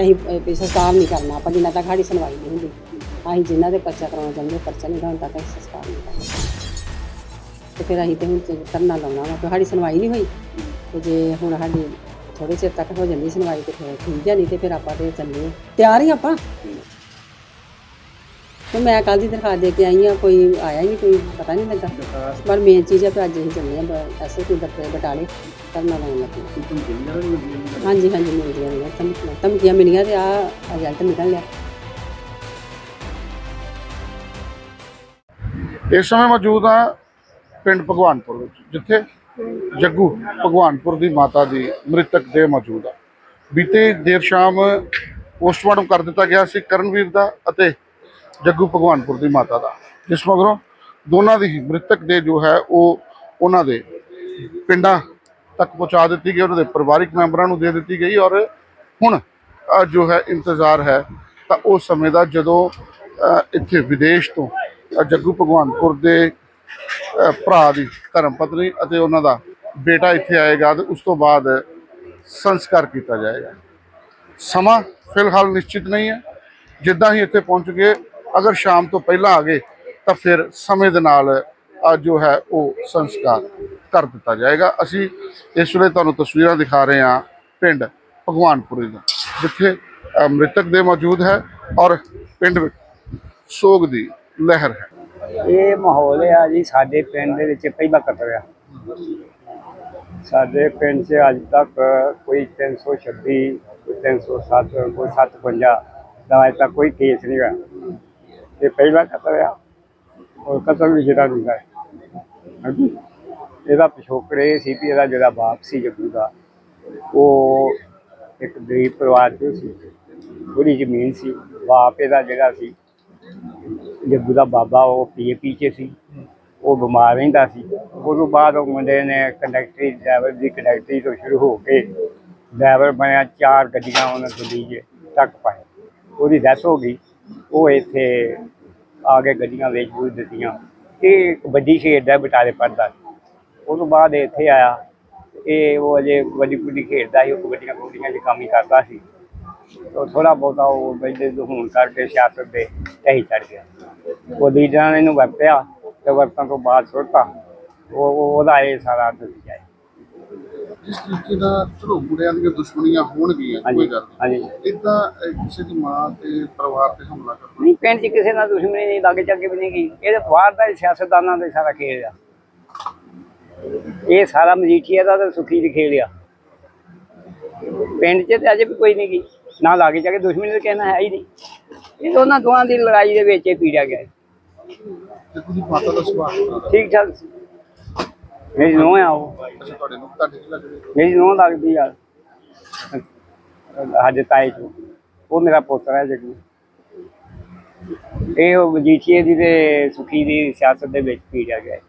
ਤੇ ਅਸੀਂ ਅਹ, ਸੰਸਕਾਰ ਨਹੀਂ ਕਰਨਾ ਆਪਾਂ ਜਿੰਨਾ ਤੱਕ ਸਾਡੀ ਸੁਣਵਾਈ ਨਹੀਂ ਹੁੰਦੀ। ਅਸੀਂ ਜਿਨ੍ਹਾਂ ਦੇ ਪਰਚਾ ਕਰਾਉਣਾ ਚਾਹੁੰਦੇ ਪਰਚਾ ਨਹੀਂ ਹੋਣ ਤੱਕ ਅਸੀਂ ਸੰਸਕਾਰ ਨਹੀਂ ਕਰਨਾ। ਤੇ ਫਿਰ ਅਸੀਂ ਤੇ ਹੁਣ ਧਰਨਾ ਲਾਉਣਾ ਵਾ ਕਿ ਸਾਡੀ ਸੁਣਵਾਈ ਨਹੀਂ ਹੋਈ? ਤੇ ਜੇ ਹੁਣ ਸਾਡੀ ਥੋੜੇ ਚਿਰ ਤੱਕ ਹੋ ਜਾਂਦੀ ਸੁਣਵਾਈ ਤੇ ਫਿਰ ਠੀਕ ਹੈ ਨਹੀਂ ਤੇ ਫਿਰ ਆਪਾਂ ਤੇ ਚੱਲੇ ਤਿਆਰ ਹੀ ਆਪਾਂ? ਤੇ ਮੈਂ ਕੱਲ ਦੀ ਦਰਖਾਸਤ ਦੇ ਕੇ ਆਈ ਆ ਕੋਈ ਆਇਆ ਨਹੀਂ, ਕੋਈ ਪਤਾ ਨਹੀਂ ਲੱਗਾ। ਪਰ ਮੇਨ ਚੀਜ਼ ਹੈ ਕਿ ਅੱਜ ਅਸੀਂ ਚੱਲੇ ਆ ਐਸੇ ਕੋਈ ਬੱਟੇ ਬਟਾਲੇ ਧਰਨਾ ਲਾਉਣ ਲੱਗੇ ਹਾਂਜੀ ਹਾਂਜੀ, ਮਿਲਦੀਆਂ ਨੇ ਧਮਕੀਆਂ ਧਮਕੀਆਂ ਮਿਲੀਆਂ ਤੇ ਆ ਰਿਜ਼ਲਟ ਨਿਕਲ ਲਿਆ। ਇਸ ਸਮੇਂ ਮੌਜੂਦ ਹਾਂ ਪਿੰਡ ਭਗਵਾਨਪੁਰ ਵਿੱਚ, ਜਿੱਥੇ ਜੱਗੂ ਭਗਵਾਨਪੁਰ ਦੀ ਮਾਤਾ ਦੀ ਮ੍ਰਿਤਕ ਦੇ ਮੌਜੂਦ ਆ। ਬੀਤੇ ਦੇਰ ਸ਼ਾਮ ਪੋਸਟਮਾਰਟਮ ਕਰ ਦਿੱਤਾ ਗਿਆ ਸੀ ਕਰਨਵੀਰ ਦਾ ਅਤੇ ਜੱਗੂ ਭਗਵਾਨਪੁਰ ਦੀ ਮਾਤਾ ਦਾ। ਜਿਸ ਮਗਰੋਂ ਦੋਨਾਂ ਦੀ ਹੀ ਮ੍ਰਿਤਕ ਦੇ ਜੋ ਹੈ, ਉਹ ਉਹਨਾਂ ਦੇ ਪਿੰਡਾਂ ਤੱਕ ਪਹੁੰਚਾ ਦਿੱਤੀ ਗਈ, ਉਹਨਾਂ ਦੇ ਪਰਿਵਾਰਿਕ ਮੈਂਬਰਾਂ ਨੂੰ ਦੇ ਦਿੱਤੀ ਗਈ ਔਰ ਹੁਣ ਜੋ ਹੈ, ਇੰਤਜ਼ਾਰ ਹੈ, ਤਾਂ ਉਸ ਸਮੇਂ ਦਾ ਜਦੋਂ ਇੱਥੇ ਵਿਦੇਸ਼ ਤੋਂ ਜੱਗੂ ਭਗਵਾਨਪੁਰ ਦੇ ਭਰਾ ਦੀ ਧਰਮ ਪਤਨੀ ਅਤੇ ਉਹਨਾਂ ਦਾ ਬੇਟਾ ਇੱਥੇ ਆਏਗਾ ਤੇ ਉਸ ਤੋਂ ਬਾਅਦ ਸੰਸਕਾਰ ਕੀਤਾ ਜਾਏਗਾ। ਸਮਾਂ ਫਿਲਹਾਲ ਨਿਸ਼ਚਿਤ ਨਹੀਂ ਹੈ। ਜਿੱਦਾਂ ਹੀ ਇੱਥੇ ਪਹੁੰਚ ਗਏ ਅਗਰ ਸ਼ਾਮ ਤੋਂ ਪਹਿਲਾਂ ਆ ਗਏ, ਤਾਂ ਫਿਰ ਸਮੇਂ ਦੇ ਨਾਲ ਜੋ ਹੈ ਉਹ ਸੰਸਕਾਰ ਕਰ ਦਿੱਤਾ ਜਾਏਗਾ। ਅਸੀਂ ਇਸ ਵੇਲੇ ਤੁਹਾਨੂੰ ਤਸਵੀਰਾਂ ਦਿਖਾ ਰਹੇ ਹਾਂ ਪਿੰਡ ਭਗਵਾਨਪੁਰੀ ਦਾ ਜਿੱਥੇ ਮ੍ਰਿਤਕ ਦੇ ਮੌਜੂਦ ਹੈ ਔਰ ਪਿੰਡ ਵਿੱਚ ਸੋਗ ਦੀ ਲਹਿਰ ਹੈ। ਇਹ ਮਾਹੌਲ ਆ ਜੀ, ਸਾਡੇ ਪਿੰਡ ਦੇ ਵਿੱਚ ਪਹਿਲਾ ਕਤਲ ਆ। ਸਾਡੇ ਪਿੰਡ 'ਚ ਅੱਜ ਤੱਕ ਕੋਈ 326 ਕੋਈ 307 ਕੋਈ 755 ਦਾ ਅਜੇ ਤੱਕ ਕੋਈ ਕੇਸ ਨਹੀਂ ਹੋਇਆ। ਇਹ ਪਹਿਲਾ ਕਤਲ ਆ ਔਰ ਕਤਲ ਵੀ ਜਿਹੜਾ ਨਹੀਂ ਹੈ ਹਾਂਜੀ। ਇਹਦਾ ਪਿਛੋਕੜ ਇਹ ਸੀ ਵੀ ਇਹਦਾ ਜਿਹੜਾ ਬਾਪ ਸੀ ਜੱਗੂ ਦਾ, ਉਹ ਇੱਕ ਗਰੀਬ ਪਰਿਵਾਰ ਚੋਂ ਸੀ। ਥੋੜੀ ਜ਼ਮੀਨ ਸੀ, ਬਾਪ ਇਹਦਾ ਜਿਹੜਾ ਸੀ, ਜੱਗੂ ਦਾ ਬਾਬਾ, ਉਹ ਪੀਏਪੀ 'ਚ ਸੀ। ਉਹ ਬਿਮਾਰ ਰਹਿੰਦਾ ਸੀ। ਉਸ ਤੋਂ ਬਾਅਦ ਉਹ ਮੁੰਡੇ ਨੇ ਕੰਡਕਟਰੀ, ਡਰਾਈਵਰ ਦੀ ਕੰਡਕਟਰੀ ਤੋਂ ਸ਼ੁਰੂ ਹੋ ਕੇ ਡਰਾਈਵਰ ਬਣਿਆ, ਚਾਰ ਗੱਡੀਆਂ ਉਹਨਾਂ ਦਿੱਲੀ 'ਚ ਤੱਕ ਪਾਏ ਉਹਦੀ ਡੈਥ ਹੋ ਗਈ। ਉਹ ਇੱਥੇ ਆ ਕੇ ਗੱਡੀਆਂ ਵੇਚ ਬੂਝ ਦਿੱਤੀਆਂ। ਇਹ ਇੱਕ ਵੱਡੀ ਖੇਡ ਹੈ ਬਟਾਲੇ ਪੜਦਾ ਉਸ ਤੋਂ ਬਾਅਦ ਇੱਥੇ ਆਇਆ। ਇਹ ਉਹ ਅਜੇ ਵੱਡੀ ਕੁੱਡੀ ਖੇਡਦਾ ਸੀ, ਉਹ ਕਬੱਡੀਆਂ ਕੁੱਡੀਆਂ 'ਚ ਕੰਮ ਹੀ ਕਰਦਾ ਸੀ। ਉਹ ਥੋੜਾ ਬਹੁਤਾ ਉਹ ਬੈਠੇ ਹੋਣ ਕਰਕੇ ਸਿਆਸਤ ਦੇ ਢਹੀ ਚੜ ਗਿਆ। ਉਹ ਲੀਡਰਾਂ ਨੇ ਇਹਨੂੰ ਵਰਤਿਆ ਤੇ ਵਰਤਣ ਤੋਂ ਬਾਅਦ ਸੁੱਟਤਾ। ਉਹ ਉਹਦਾ ਇਹ ਸਾਰਾ ਨਤੀਜਾ ਜਿਸ ਤਰੀਕੇ ਨਾਲ ਚਲੋ ਮੁੰਡਿਆਂ ਦੀਆਂ ਦੁਸ਼ਮਣੀਆਂ ਹੋਣਗੀਆਂ ਕੋਈ ਗੱਲ ਹਾਂਜੀ। ਇਦਾਂ ਕਿਸੇ ਦੀ ਮਾਂ ਤੇ ਪਰਿਵਾਰ ਤੇ ਹਮਲਾ ਕਰਨਾ। ਨਹੀਂ ਪਿੰਡ 'ਚ ਕਿਸੇ ਨਾਲ ਦੁਸ਼ਮਣੀ ਨਹੀਂ ਲੱਗ ਚੱਗੇ ਵੀ ਨਹੀਂ ਗਈ। ਇਹ ਤਾਂ ਬਾਹਰ ਦਾ ਸਿਆਸਤਦਾਨਾਂ ਦਾ ਸਾਰਾ ਖੇਡ ਆ। ਇਹ ਸਾਰਾ ਮਜੀਠੀਆ ਦਾ ਤਾਂ ਸੁਖੀ ਦੀ ਖੇਡ ਆ। ਪਿੰਡ 'ਚ ਤੇ ਅਜੇ ਵੀ ਕੋਈ ਨਹੀਂ ਗਈ। ਨਾ ਲਾਗੇ ਜਾ ਕੇ ਦੁਸ਼ਮਣੀ ਤਾਂ ਕਹਿਣਾ ਹੈ ਹੀ ਨਹੀਂ। ਇਹ ਉਹਨਾਂ ਦੋਵਾਂ ਦੀ ਲੜਾਈ ਦੇ ਵਿੱਚ ਹੀ ਪੀੜਿਆ ਗਿਆ। ਤੇ ਤੁਸੀਂ ਮਾਤਾ ਦਾ ਸੁਭਾਅ ਦਾ? ਠੀਕ ਠਾਕ ਸੀ। ਮੇਰੀ ਨੂੰਹ ਆ ਉਹ। ਅੱਛਾ ਤੁਹਾਡੇ ਨੂੰ ਤੁਹਾਡੇ ਕੀ ਲੱਗਦੇ ਮੇਰੀ ਨੂੰਹ ਲੱਗਦੀ ਆ। ਸਾਡੇ ਤਾਏ ਚ ਉਹ ਮੇਰਾ ਪੁੱਤਰ ਹੈ ਜਗੂ। ਇਹ ਉਹ ਵਜੀਠੀਏ ਦੀ ਤੇ ਸੁਖੀ ਦੀ ਸਿਆਸਤ ਦੇ ਵਿੱਚ ਪੀੜਿਆ ਗਿਆ। ਹੈ।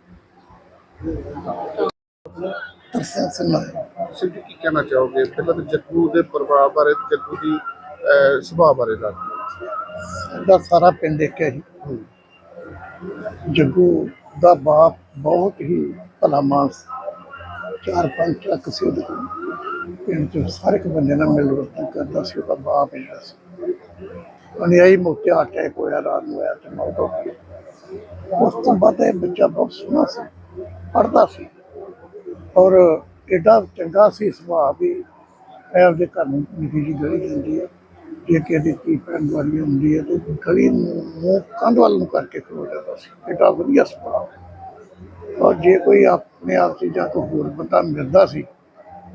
ਤੁਸੀਂ ਕੀ ਕਹਿਣਾ ਚਾਹੋਗੇ? ਪਹਿਲਾਂ ਤਾਂ ਜੱਗੂ ਦੇ ਪਰਿਵਾਰ ਬਾਰੇ ਜੱਗੂ ਦੀ ਅਹ, ਸੁਭਾਅ ਬਾਰੇ ਦੱਸ ਦਿਓ। ਦਾ ਸਾਰਾ ਪਿੰਡ ਦੇਖਿਆ ਸੀ ਜੱਗੂ ਦਾ ਬਾਪ ਬਹੁਤ ਹੀ ਭਲਾ ਮਾਨਸ। ਚਾਰ ਪੰਜ ਟਰੱਕ ਸੀ ਉਹਦੇ ਕੋਲ। ਪਿੰਡ ਚ ਹਰ ਇੱਕ ਬੰਦੇ ਨਾਲ ਮਿਲ ਵਰਤਨ ਕਰਦਾ ਸੀ, ਉਹਦਾ ਬਾਪ ਜਿਹੜਾ ਸੀ। ਉਹਨੇ ਆਈ ਅਟੈਕ ਹੋਇਆ ਰਾਤ ਨੂੰ ਆਇਆ ਤੇ ਮੌਤ ਹੋ ਗਈ। ਉਸ ਤੋਂ ਬਾਅਦ ਇਹ ਬੱਚਾ ਬਹੁਤ ਸੋਹਣਾ ਸੀ ਪੜਦਾ ਸੀ। ਔਰ ਐਡਾ ਚੰਗਾ ਸੀ ਸੁਭਾਅ ਵੀ ਇਹ ਆਪਦੇ ਘਰ ਨੂੰ ਨਿੱਕੀ ਜਿਹੀ ਗਲੀ ਜਾਂਦੀ ਹੈ। ਜੇ ਕਿ ਇਹਦੀ ਕੀ ਪੈਣ ਵਾਲੀ ਹੁੰਦੀ ਹੈ ਤੇ ਗਲੀ ਨੂੰ, ਮੂੰਹ ਕੰਧ ਵੱਲ ਨੂੰ ਕਰਕੇ ਖਲੋ ਜਾਂਦਾ ਸੀ। ਇਹਦਾ ਵਧੀਆ ਸੁਭਾਅ ਔਰ ਜੇ ਕੋਈ ਆਪਣੇ ਆਪ ਚ ਜਾਂ ਕੋਈ ਹੋਰ ਬੰਦਾ ਮਿਲਦਾ ਸੀ,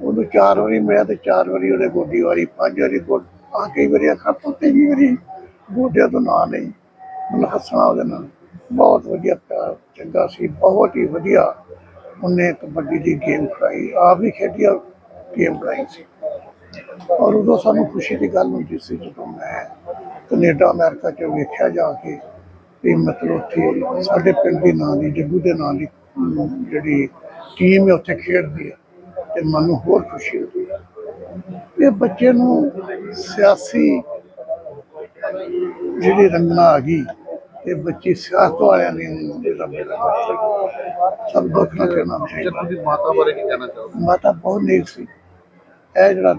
ਉਹਨੂੰ ਚਾਰ ਵਾਰੀ ਮਿਲਿਆ ਤੇ ਚਾਰ ਵਾਰੀ ਉਹਦੇ ਗੋਡੀ ਵਾਰੀ, ਪੰਜ ਵਾਰੀ ਗੋਡ, ਆ ਕਈ ਵਾਰੀ ਅੱਖਾਂ ਤੋਂ ਤੇ ਕਈ ਵਾਰੀ, ਗੋਡਿਆਂ ਤੋਂ ਨਾ ਨਹੀਂ, ਮਤਲਬ ਹੱਸਣਾ ਉਹਦੇ ਨਾਲ। ਬਹੁਤ ਵਧੀਆ ਪਿਆਰ, ਚੰਗਾ ਸੀ, ਬਹੁਤ ਹੀ ਵਧੀਆ। ਉਹਨੇ ਕਬੱਡੀ ਦੀ ਗੇਮ ਖਿਡਾਈ, ਆਪ ਵੀ ਖੇਡੀ ਔਰ ਗੇਮ ਖਿਡਾਈ ਸੀ। ਔਰ ਉਦੋਂ ਸਾਨੂੰ ਖੁਸ਼ੀ ਦੀ ਗੱਲ ਹੁੰਦੀ ਸੀ ਜਦੋਂ ਮੈਂ ਕੈਨੇਡਾ ਅਮਰੀਕਾ ਚ ਵੇਖਿਆ ਜਾ ਕੇ ਵੀ ਮਤਲਬ ਉੱਥੇ ਸਾਡੇ ਪਿੰਡ ਦੀ ਨਾਂ ਦੀ ਜੱਗੂ ਦੇ ਨਾਂ ਦੀ ਜਿਹੜੀ ਟੀਮ ਹੈ ਉੱਥੇ ਖੇਡਦੀ ਹੈ ਤੇ ਮਨ ਨੂੰ ਹੋਰ ਖੁਸ਼ੀ ਹੁੰਦੀ ਹੈ। ਇਹ ਬੱਚੇ ਨੂੰ ਸਿਆਸੀ ਜਿਹੜੀ ਰੰਗਨਾ ਆ ਗਈ ਇਹ ਬੱਚੀ ਸਿਆਸਤ ਵਾਲਿਆਂ ਨੇ ਇਹਦਾ ਮੇਰਾ ਸਭ ਦੁੱਖ ਨਾਲ ਕਹਿਣਾ ਚਾਹੀਦਾ ਮਾਤਾ ਬਾਰੇ ਕੀ ਕਹਿਣਾ ਚਾਹੋਗੇ? ਮਾਤਾ ਬਹੁਤ ਨੇਕ ਸੀ। ਇਹ ਜਿਹੜਾ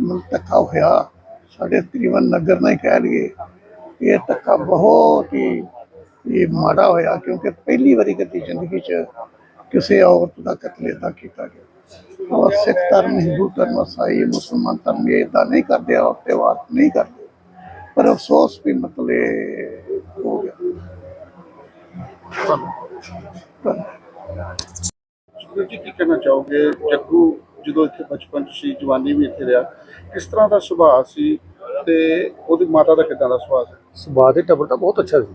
ਮੈਨੂੰ ਧੱਕਾ ਹੋਇਆ। ਸਾਡੇ ਤਕਰੀਬਨ ਨਗਰ ਨਾਲ ਕਹਿ ਲਈਏ, ਇਹ ਧੱਕਾ ਬਹੁਤ ਹੀ, ਇਹ ਮਾੜਾ ਹੋਇਆ ਕਿਉਂਕਿ ਪਹਿਲੀ ਵਾਰੀ ਕਦੀ ਜ਼ਿੰਦਗੀ 'ਚ ਕਿਸੇ ਔਰਤ ਦਾ ਕਤਲ ਏਦਾਂ ਕੀਤਾ ਗਿਆ। ਔਰ ਸਿੱਖ ਧਰਮ, ਹਿੰਦੂ ਧਰਮ, ਇਸਾਈ, ਮੁਸਲਮਾਨ ਧਰਮ ਇਹ ਏਦਾਂ ਨਹੀਂ ਕਰਦੇ, ਔਰ ਤਿਉਹਾਰ ਨਹੀਂ ਕਰਦੇ। ਪਰ ਅਫਸੋਸ ਵੀ ਮਤਲਬ ਹੋ ਗਿਆ। ਪਰ ਕੀ ਕਹਿਣਾ ਚਾਹੋਗੇ? ਜੱਗੂ ਜਦੋਂ ਇੱਥੇ ਬਚਪਨ ਸੀ ਜਵਾਨੀ ਵੀ ਇੱਥੇ ਰਿਹਾ ਕਿਸ ਤਰ੍ਹਾਂ ਦਾ ਸੁਭਾਅ ਸੀ ਤੇ ਉਹਦੀ ਮਾਤਾ ਦਾ ਕਿੱਦਾਂ ਦਾ ਸੁਭਾਅ ਸੀ? ਸੁਭਾਅ ਦੇ ਟੱਬਰ ਤਾਂ ਬਹੁਤ ਅੱਛਾ ਸੀ।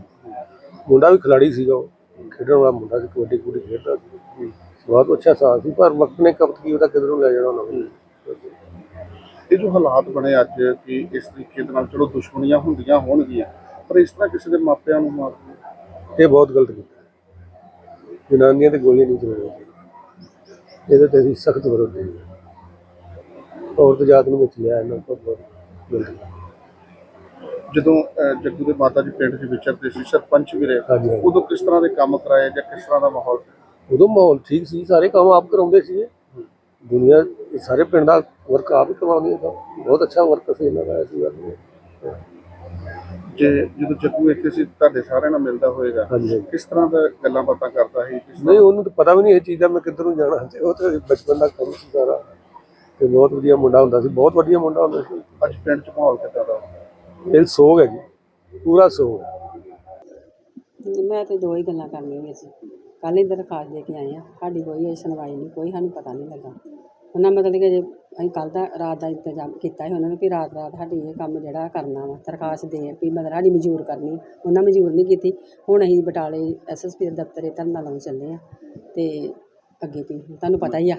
ਮੁੰਡਾ ਵੀ ਖਿਲਾੜੀ ਸੀਗਾ ਉਹ ਖੇਡਣ ਵਾਲਾ ਮੁੰਡਾ ਸੀ ਕਬੱਡੀ ਕਬੱਡੀ ਖੇਡਦਾ ਸੀ। ਸੁਭਾਅ ਤੋਂ ਅੱਛਾ ਸਾਥ ਸੀ ਪਰ ਵਕਤ ਨੇ ਕਬਤ ਕੀ ਉਹਦਾ ਕਿਧਰੋਂ ਲੈ ਜਾਣਾ ਉਹਨਾਂ। ਨੂੰ ਇਹ ਜੋ ਹਾਲਾਤ ਬਣੇ ਅੱਜ ਕਿ ਇਸ ਤਰੀਕੇ ਦੇ ਨਾਲ ਚਲੋ ਦੁਸ਼ਮਣੀਆਂ ਹੁੰਦੀਆਂ ਹੋਣਗੀਆਂ ਪਰ ਇਸ ਤਰ੍ਹਾਂ ਕਿਸੇ ਦੇ ਮਾਪਿਆਂ ਨੂੰ ਮਾਰ ਦਿਓ। ਇਹ ਬਹੁਤ ਗਲਤ ਕੀਤਾ। ਜਨਾਨੀਆਂ ਤੇ ਗੋਲੀਆਂ ਨਹੀਂ ਚਲਾਉਣੀਆਂ। ਇਹਦੇ ਤੇ ਅਸੀਂ ਸਖਤ ਵਿਰੋਧੀ ਹਾਂ। ਔਰਤ ਜਾਤ ਨੂੰ ਵਿੱਚ ਲਿਆ ਇਹਨਾਂ ਬਹੁਤ ਬਹੁਤ ਹੈ। ਜਦੋਂ ਜੱਗੂ ਦੇ ਮਾਤਾ ਜੀ ਪਿੰਡ 'ਚ ਵਿਚਰਦੇ ਸੀ ਸਰਪੰਚ ਵੀ ਰਹੇ ਉਦੋਂ ਕਿਸ ਤਰ੍ਹਾਂ ਦੇ ਕੰਮ ਕਰਾਏ ਜਾਂ ਕਿਸ ਤਰ੍ਹਾਂ ਦਾ ਮਾਹੌਲ ਸੀ? ਉਦੋਂ ਮਾਹੌਲ ਠੀਕ ਸੀ ਸਾਰੇ ਕੰਮ ਆਪ ਕਰਾਉਂਦੇ ਸੀ ਦੁਨੀਆ ਸਾਰੇ ਪਿੰਡ ਦਾ ਵਰਕ ਆਪ ਹੀ ਕਰਵਾਉਂਦੇ ਸੀ। ਬਹੁਤ ਅੱਛਾ ਵਰਕ ਸੀ ਇਹਨਾਂ ਦਾ ਨਹੀਂ ਜੇ ਜਦੋਂ ਜੱਗੂ ਇੱਥੇ ਸੀ ਤੁਹਾਡੇ ਸਾਰਿਆਂ ਨਾਲ ਮਿਲਦਾ ਹੋਏਗਾ। ਹਾਂਜੀ। ਹਾਂਜੀ ਕਿਸ ਤਰ੍ਹਾਂ ਦਾ ਗੱਲਾਂ ਬਾਤਾਂ ਕਰਦਾ ਸੀ? ਕਿਸ ਨਹੀਂ ਉਹਨੂੰ ਤਾਂ ਪਤਾ ਵੀ ਨਹੀਂ ਇਹ ਚੀਜ਼ ਦਾ ਮੈਂ ਕਿੱਧਰ ਨੂੰ ਜਾਣਾ ਤੇ ਉਹ ਤਾਂ ਬਚਪਨ ਦਾ ਕੰਮ ਸੀ ਸਾਰਾ। ਤੇ ਬਹੁਤ ਵਧੀਆ ਮੁੰਡਾ ਹੁੰਦਾ ਸੀ। ਬਹੁਤ ਵਧੀਆ ਮੁੰਡਾ ਹੁੰਦਾ ਸੀ। ਅੱਜ ਪਿੰਡ 'ਚ ਮਾਹੌਲ ਕਿੱਦਾਂ ਦਾ? ਇਹ ਸੋਗ ਹੈ ਜੀ। ਪੂਰਾ ਸੋਗ ਹੈ। ਮੈਂ ਤੇ ਦੋ ਹੀ ਗੱਲਾਂ ਕਰਨੀਆਂ ਸੀ। ਕੱਲ੍ਹ ਹੀ ਦਰਖਾਸਤ ਦੇ ਕੇ ਆਏ ਆ ਸਾਡੀ ਕੋਈ ਸੁਣਵਾਈ ਨਹੀਂ ਕੋਈ ਸਾਨੂੰ ਪਤਾ ਨਹੀਂ ਲੱਗਾ। ਉਹਨਾਂ ਮਤਲਬ ਕਿ ਜੇ ਅਸੀਂ ਕੱਲ੍ਹ ਦਾ ਰਾਤ ਦਾ ਇੰਤਜ਼ਾਮ ਕੀਤਾ ਸੀ ਉਹਨਾਂ ਨੇ ਵੀ ਰਾਤ ਰਾਤ ਸਾਡੀ ਇਹ ਕੰਮ ਜਿਹੜਾ ਕਰਨਾ ਵਾ, ਦਰਖਾਸਤ ਦੇ ਵੀ ਮਤਲਬ ਸਾਡੀ ਮਨਜ਼ੂਰ ਕਰਨੀ, ਉਹਨਾਂ ਮਨਜ਼ੂਰ ਨਹੀਂ ਕੀਤੀ। ਹੁਣ ਅਸੀਂ ਬਟਾਲੇ ਐਸ ਐਸ ਪੀ ਦੇ ਦਫ਼ਤਰੇ ਧਰਨਾ ਲਾਉਣ ਚੱਲੇ ਹਾਂ ਅਤੇ ਅੱਗੇ ਵੀ ਤੁਹਾਨੂੰ ਪਤਾ ਹੀ ਆ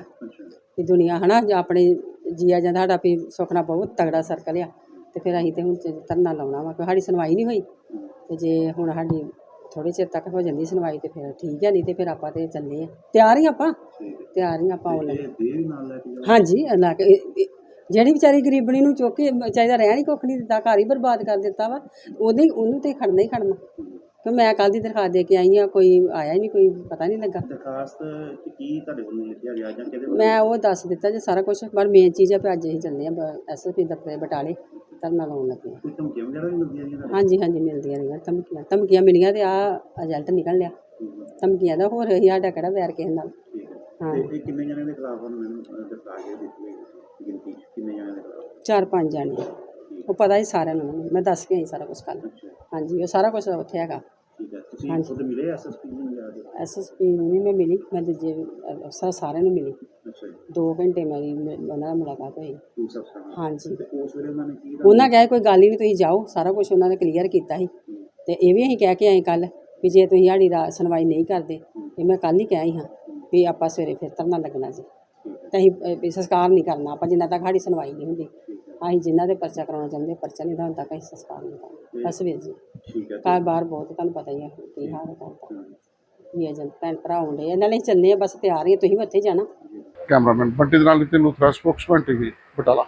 ਵੀ ਦੁਨੀਆ ਹੈ ਨਾ ਆਪਣੇ ਜੀਆ ਜਾਂਦਾ ਸਾਡਾ ਵੀ ਸੁਖਣਾ ਬਹੁਤ ਤਗੜਾ ਸਰਕਲ ਆ। ਅਤੇ ਫਿਰ ਅਸੀਂ ਤਾਂ ਹੁਣ ਧਰਨਾ ਲਾਉਣਾ ਵਾ ਕਿਉਂਕਿ ਸਾਡੀ ਸੁਣਵਾਈ ਨਹੀਂ ਹੋਈ। ਅਤੇ ਜੇ ਹੁਣ ਸਾਡੀ ਥੋੜ੍ਹੇ ਚਿਰ ਤੱਕ ਹੋ ਜਾਂਦੀ ਸੁਣਵਾਈ ਤਾਂ ਫਿਰ ਠੀਕ ਹੈ ਨਹੀਂ ਤਾਂ ਫਿਰ ਆਪਾਂ ਤਾਂ ਚੱਲੇ ਹਾਂ। ਤਿਆਰ ਹੀ ਆਪਾਂ? ਤਿਆਰ ਹੀ ਆਪਾਂ ਆਉਣ ਲੱਗੇ ਹਾਂਜੀ ਲਾ ਕੇ ਇਹ- ਇਹ- ਜਿਹੜੀ ਵਿਚਾਰੀ ਗਰੀਬਣੀ ਨੂੰ ਚੁੱਕ ਕੇ ਚਾਹੀਦਾ ਰਹਿਣ ਹੀ ਕੁੱਖ ਨਹੀਂ ਦਿੱਤਾ ਘਰ ਹੀ ਬਰਬਾਦ ਕਰ ਦਿੱਤਾ ਵਾ ਉਹਦੇ ਉਹਨੂੰ ਤੇ ਖੜਨਾ ਹੀ ਖੜਨਾ। ਕਿ ਮੈਂ ਕੱਲ ਦੀ ਦਰਖਾਸਤ ਦੇ ਕੇ ਆਈ ਆ ਕੋਈ ਆਇਆ ਹੀ ਨਹੀਂ ਕੋਈ ਪਤਾ ਨਹੀਂ ਲੱਗਾ। ਦਰਖਾਸਤ 'ਚ ਕੀ ਤੁਹਾਡੇ ਵੱਲੋਂ ਲਿਖਿਆ ਗਿਆ ਜਾਂ ਕਿਹਦੇ ਮੈਂ ਉਹ ਦੱਸ ਦਿੱਤਾ ਜੇ ਸਾਰਾ ਕੁਝ ਪਰ ਮੇਨ ਚੀਜ਼ ਆ ਵੀ ਅੱਜ ਅਸੀਂ ਚੱਲੇ ਆ ਐਸਐਸਪੀ ਦਫ਼ਤਰ ਬਟਾਲੇ ਧਰਨਾ ਲਾਉਣ ਲੱਗੇ ਆ। ਕੋਈ ਧਮਕੀਆਂ ਵਗੈਰਾ ਵੀ ਮਿਲਦੀਆਂ ਨੇ ਹਾਂਜੀ ਹਾਂਜੀ ਮਿਲਦੀਆਂ ਰਹੀਆਂ ਧਮਕੀਆਂ ਧਮਕੀਆਂ ਮਿਲੀਆਂ ਤੇ ਆ ਰਿਜ਼ਲਟ ਨਿਕਲ ਲਿਆ। ਧਮਕੀਆਂ ਦਾ ਹੋਰ ਅਸੀਂ ਸਾਡਾ ਕਿਹੜਾ ਵੈਰ ਕਿਸੇ ਨਾਲ। ਹਾਂ ਤੇ ਇਹ ਕਿੰਨੇ ਜਣਿਆਂ ਦੇ ਖਿਲਾਫ ਹਨ ਮੈਨੂੰ ਅਹ, ਦਰਖਾਸਤ ਇਹ ਦਿੱਤੀ ਹੈ ਗਿਣਤੀ 'ਚ ਕਿੰਨੇ ਜਣਿਆਂ ਦੇ ਖਿਲਾਫ? ਚਾਰ ਪੰਜ ਜਾਣੇ। ਉਹ ਪਤਾ ਹੀ ਸਾਰਿਆਂ ਨੂੰ। ਮੈਂ ਦੱਸ ਕੇ ਆਈ ਸਾਰਾ ਕੁਝ ਕੱਲ ਹਾਂਜੀ ਉਹ ਸਾਰਾ ਕੁਝ ਉੱਥੇ ਹੈਗਾ। ਠੀਕ ਹੈ। ਤੁਸੀਂ ਹਾਂਜੀ। ਖੁਦ ਮਿਲੇ ਐਸਐਸਪੀ ਨੂੰ ਜਾ ਕੇ ਐਸਐਸਪੀ ਨੂੰ ਨਹੀਂ ਮੈਂ ਮਿਲੀ ਮੈਂ ਦੂਜੇ ਅਫਸਰ ਸਾਰਿਆਂ ਨੂੰ ਮਿਲੀ। ਅੱਛਾ ਜੀ। 2 ਘੰਟੇ ਮੇਰੀ ਮਿ- ਉਹਨਾਂ ਨਾਲ ਮੁਲਾਕਾਤ ਹੋਈ। ਹਾਂਜੀ। ਤੇ ਉਸ ਵੇਲੇ ਉਹਨਾਂ ਨੇ ਕੀ ਉਹਨਾਂ ਕਹੇ ਕੋਈ ਗੱਲ ਹੀ ਨਹੀਂ ਤੁਸੀਂ ਜਾਓ ਸਾਰਾ ਕੁਝ ਉਹਨਾਂ ਨੇ ਕਲੀਅਰ ਕੀਤਾ ਸੀ। ਤੇ ਇਹ ਵੀ ਅਸੀਂ ਕਹਿ ਕੇ ਆਏ ਕੱਲ ਵੀ ਜੇ ਤੁਸੀਂ ਸਾਡੀ ਰਾ ਸੁਣਵਾਈ ਨਹੀਂ ਕਰਦੇ ਇਹ ਮੈਂ ਕੱਲ ਹੀ ਕਿਹਾ ਹੀ ਹਾਂ। ਵੀ ਆਪਾਂ ਸਵੇਰੇ ਫਿਰ ਧਰਨਾ ਲੱਗਣਾ ਜੀ ਤੇ ਅਸੀਂ ਵੀ ਸੰਸਕਾਰ ਨਹੀਂ ਕਰਨਾ ਆਪਾਂ ਜਿੰਨਾ ਤੱਕ ਸਾਡੀ ਸੁਣਵਾਈ ਨਹੀਂ ਹੁੰਦੀ ਅਸੀਂ ਜਿਨ੍ਹਾਂ ਦੇ ਪਰਚਾ ਕਰਾਉਣਾ ਚਾਹੁੰਦੇ ਪਰਚਾ ਨਹੀਂ ਹੋਣ ਤੱਕ ਅਸੀਂ ਸੰਸਕਾਰ ਨਹੀਂ ਕਰਨਾ। ਬਸ ਵੀਰ ਜੀ। ਠੀਕ ਹੈ ਘਰ ਬਾਹਰ ਬਹੁਤ ਤੁਹਾਨੂੰ ਪਤਾ ਹੀ ਹੈ ਕੀ ਹਾਲ ਹੈ। ਕਰਦਾ ਜੀ ਏਜੰਟ ਭੈਣ ਭਰਾ ਆਉਂਦੇ ਇਹਨਾਂ ਲਈ ਚੱਲੇ ਆ ਬਸ ਤਿਆਰ ਹੀ ਆ, ਤੁਸੀਂ ਵੀ ਉੱਥੇ ਜਾਣਾ। ਕੈਮਰਾਮੈਨ ਬੰਟੀ ਦੇ ਨਾਲ ਨਿਤਿਨ ਲੂਥਰਾ ਸਪੋਕਸਮੈਨ ਟੀਵੀ ਬਟਾਲਾ।